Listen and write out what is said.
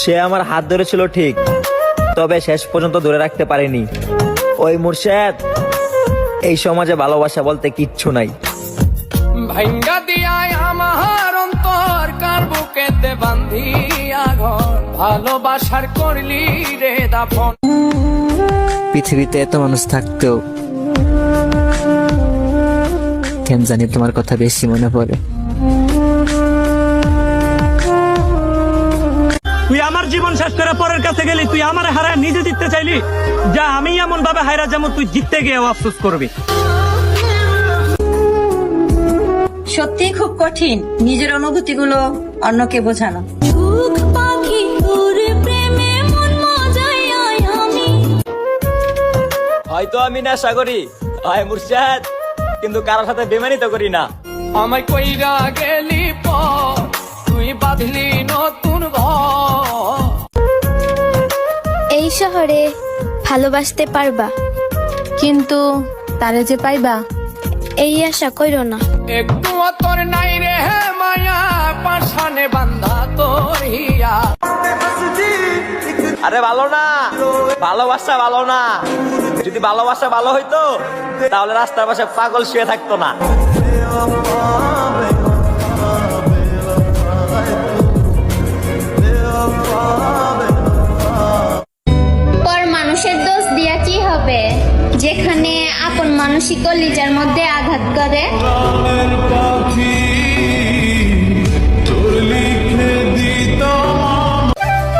সে আমার হাত ধরেছিল ঠিক তবে শেষ পর্যন্ত ধরে রাখতে পারেনি। ওই মুর্শেদ এই সমাজে ভালোবাসা বলতে কিচ্ছু নাই। ভাঙ্গা দিয়ায় আমার অন্তর কার বুকেতে বান্ধিয়া ঘর। ভালোবাসার করলি রে দাফন। পৃথিবীতে এত মানুষ থাকতেও কেন জানি তোমার কথা বেশি মনে পড়ে। জীবন শেষ করে পরের কাছে গেলি তুই আমার হারায় নিজে জিততে চাইলি যা আমি এমন ভাবে হারা যেমন তুই জিততে গিয়ে আফসোস করবি। সত্যি খুব কঠিন নিজের অনুভূতিগুলো অন্যকে বোঝানো। সুখ পাখি তোর প্রেমে মন মজায় আমি। হয়তো আমি নেশা করি হয় মুর্শেদ কিন্তু কারোর সাথে বেমানি তো করি না। আমায় কইরা গেলি পর তুই বাঁধলি নতুন ঘর। শহরে ভালোবাসতে পারবা। কিন্তু তারে যে পাইবা এই আশা কইরো না। একটু তোর নাই রে মায়া পাশানে বান্ধা তোর হিয়া। আরে ভালো না ভালোবাসা ভালো না। যদি ভালোবাসা ভালো হইতো তাহলে রাস্তার পাশে পাগল শুয়ে থাকতো না। মানুষের দোষ দিয়া কি হবে? যেখানে আপন মানসিক লিজার মধ্যে আঘাত করে।